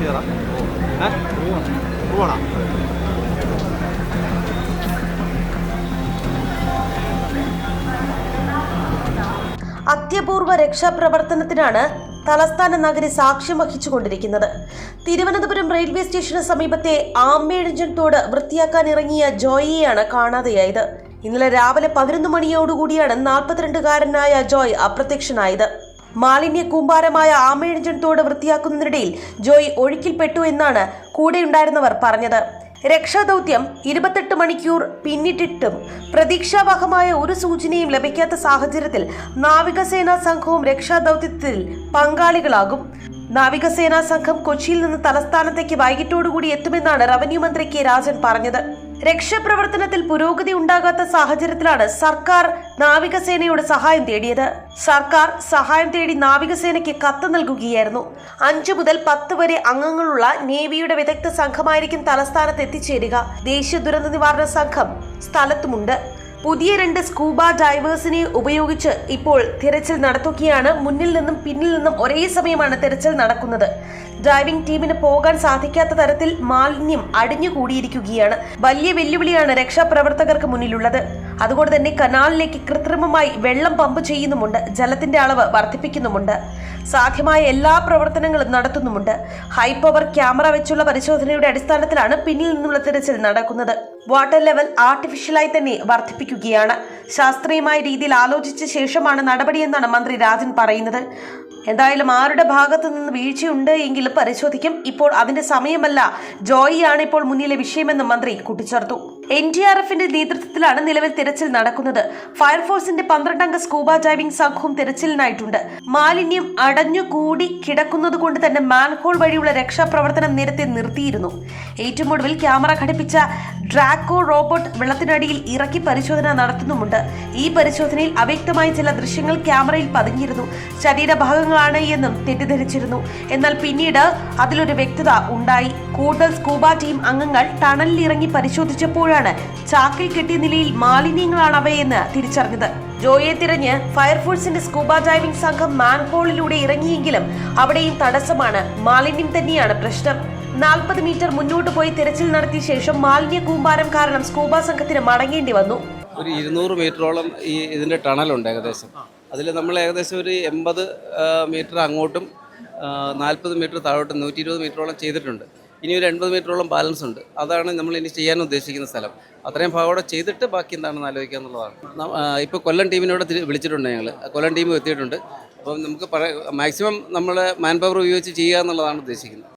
ചെയ്തതാ. റൂമാണോ അത്യപൂർവ രക്ഷാപ്രവർത്തനത്തിനാണ് തലസ്ഥാന നഗരി സാക്ഷ്യം വഹിച്ചുകൊണ്ടിരിക്കുന്നത്. തിരുവനന്തപുരം റെയിൽവേ സ്റ്റേഷന് സമീപത്തെ ആമ്പേഴഞ്ചൻ തോട് വൃത്തിയാക്കാൻ ഇറങ്ങിയ ജോയിയെയാണ് കാണാതെയായത്. ഇന്നലെ രാവിലെ പതിനൊന്ന് മണിയോടുകൂടിയാണ് നാൽപ്പത്തിരണ്ടുകാരനായ ജോയ് അപ്രത്യക്ഷനായത്. മാലിന്യ കൂമ്പാരമായ ആമേഴഞ്ചൻ തോട് വൃത്തിയാക്കുന്നതിനിടയിൽ ജോയ് ഒഴുക്കിൽപ്പെട്ടു എന്നാണ് കൂടെയുണ്ടായിരുന്നവർ പറഞ്ഞത്. രക്ഷാദൗത്യം ഇരുപത്തെട്ട് മണിക്കൂർ പിന്നിട്ടിട്ടും പ്രതീക്ഷാവഹമായ ഒരു സൂചനയും ലഭിക്കാത്ത സാഹചര്യത്തിൽ നാവികസേനാ സംഘവും രക്ഷാദൗത്യത്തിൽ പങ്കാളികളാകും. നാവികസേനാ സംഘം കൊച്ചിയിൽ നിന്ന് തലസ്ഥാനത്തേക്ക് വൈകിട്ടോടുകൂടി എത്തുമെന്നാണ് റവന്യൂ മന്ത്രി കെ രാജൻ പറഞ്ഞത്. രക്ഷാപ്രവർത്തനത്തിൽ പുരോഗതി ഉണ്ടാകാത്ത സാഹചര്യത്തിലാണ് സർക്കാർ നാവികസേനയുടെ സഹായം തേടിയത്. സർക്കാർ സഹായം തേടി നാവികസേനയ്ക്ക് കത്ത് നൽകുകയായിരുന്നു. അഞ്ചു മുതൽ പത്ത് വരെ അംഗങ്ങളുള്ള നേവിയുടെ വിദഗ്ധ സംഘമായിരിക്കും തലസ്ഥാനത്ത് എത്തിച്ചേരുക. ദേശീയ ദുരന്ത നിവാരണ സംഘം സ്ഥലത്തുമുണ്ട്. പുതിയ രണ്ട് സ്കൂബ ഡൈവേഴ്സിനെ ഉപയോഗിച്ച് ഇപ്പോൾ തിരച്ചിൽ നടത്തുകയാണ്. മുന്നിൽ നിന്നും പിന്നിൽ നിന്നും ഒരേ സമയമാണ് തിരച്ചിൽ നടക്കുന്നത്. ഡൈവിംഗ് ടീമിന് പോകാൻ സാധിക്കാത്ത തരത്തിൽ മാലിന്യം അടിഞ്ഞുകൂടിയിരിക്കുകയാണ്. വലിയ വെല്ലുവിളിയാണ് രക്ഷാപ്രവർത്തകർക്ക് മുന്നിലുള്ളത്. അതുകൊണ്ട് തന്നെ കനാലിലേക്ക് കൃത്രിമമായി വെള്ളം പമ്പ് ചെയ്യുന്നുമുണ്ട്. ജലത്തിന്റെ അളവ് വർദ്ധിപ്പിക്കുന്നുമുണ്ട്. സാധ്യമായ എല്ലാ പ്രവർത്തനങ്ങളും നടത്തുന്നുമുണ്ട്. ഹൈ പവർ ക്യാമറ വെച്ചുള്ള പരിശോധനയുടെ അടിസ്ഥാനത്തിലാണ് പിന്നിൽ നിന്നുള്ള തിരച്ചിൽ നടക്കുന്നത്. വാട്ടർ ലെവൽ ആർട്ടിഫിഷ്യലായി തന്നെ വർദ്ധിപ്പിക്കുകയാണ്. ശാസ്ത്രീയമായ രീതിയിൽ ആലോചിച്ച ശേഷമാണ് നടപടിയെന്നാണ് മന്ത്രി രാജൻ പറയുന്നത്. എന്തായാലും ആരുടെ ഭാഗത്തു നിന്ന് വീഴ്ചയുണ്ട് എങ്കിലും പരിശോധിക്കും. ഇപ്പോൾ അതിന്റെ സമയമല്ല. ജോയിയാണ് ഇപ്പോൾ മുന്നിലെ വിഷയമെന്ന് മന്ത്രി കൂട്ടിച്ചേർത്തു. എൻ ഡി ആർ എഫിന്റെ നേതൃത്വത്തിലാണ് നിലവിൽ തിരച്ചിൽ നടക്കുന്നത്. ഫയർഫോഴ്സിന്റെ പന്ത്രണ്ടംഗ സ്കൂബ ഡൈവിംഗ് സംഘവും തിരച്ചിലിനായിട്ടുണ്ട്. മാലിന്യം അടഞ്ഞുകൂടി കിടക്കുന്നത് കൊണ്ട് തന്നെ മാൻഹോൾ വഴിയുള്ള രക്ഷാപ്രവർത്തനം നേരത്തെ നിർത്തിയിരുന്നു. ഏറ്റവും ഒടുവിൽ ക്യാമറ ഘടിപ്പിച്ച ഡ്രാക്കോ റോബോട്ട് വെള്ളത്തിനടിയിൽ ഇറക്കി പരിശോധന നടത്തുന്നുമുണ്ട്. ഈ പരിശോധനയിൽ അവ്യക്തമായ ചില ദൃശ്യങ്ങൾ ക്യാമറയിൽ പതിഞ്ഞിരുന്നു. ശരീരഭാഗങ്ങളാണ് എന്നും തെറ്റിദ്ധരിച്ചിരുന്നു. എന്നാൽ പിന്നീട് അതിലൊരു വ്യക്തത ഉണ്ടായി. കൂടുതൽ സ്കൂബ ടീം അംഗങ്ങൾ ടണലിൽ ഇറങ്ങി പരിശോധിച്ചപ്പോഴാണ് ചാക്കിൽ കെട്ടിയ നിലയിൽ മാലിന്യങ്ങളാണ് അവയെന്ന് തിരിച്ചറിഞ്ഞത്. ജോയെ തിരഞ്ഞ് ഫയർഫോഴ്സിന്റെ സ്കൂബ ഡൈവിംഗ് സംഘം മാൻഹോളിലൂടെ ഇറങ്ങിയെങ്കിലും അവിടെയും തടസ്സമാണ്. മാലിന്യം തന്നെയാണ് പ്രശ്നം. നാൽപ്പത് മീറ്റർ മുന്നോട്ട് പോയി തിരച്ചിൽ നടത്തിയ ശേഷം മാലിന്യ കൂമ്പാരം കാരണം സ്കൂബ സംഘത്തിന് മടങ്ങേണ്ടി വന്നു. ഒരു ഇരുന്നൂറ് മീറ്ററോളം ഈ ഇതിന്റെ ടണലുണ്ട് ഏകദേശം. അതിൽ നമ്മൾ ഏകദേശം ഒരു എൺപത് മീറ്റർ അങ്ങോട്ടും നാൽപ്പത് മീറ്റർ താഴോട്ടും നൂറ്റി ഇരുപത് മീറ്ററോളം ചെയ്തിട്ടുണ്ട്. ഇനി ഒരു എൺപത് മീറ്ററോളം ബാലൻസ് ഉണ്ട്. അതാണ് നമ്മൾ ഇനി ചെയ്യാൻ ഉദ്ദേശിക്കുന്ന സ്ഥലം. അത്രയും ഭാഗം ചെയ്തിട്ട് ബാക്കി എന്താണെന്ന് ആലോചിക്കുക എന്നുള്ളതാണ്. ഇപ്പോൾ കൊല്ലം ടീമിനോട് വിളിച്ചിട്ടുണ്ട് ഞങ്ങൾ കൊല്ലം ടീം എത്തിയിട്ടുണ്ട്. അപ്പം നമുക്ക് പറ മാക്സിമം നമ്മൾ മാൻ പവർ ഉപയോഗിച്ച് ചെയ്യുക എന്നുള്ളതാണ് ഉദ്ദേശിക്കുന്നത്.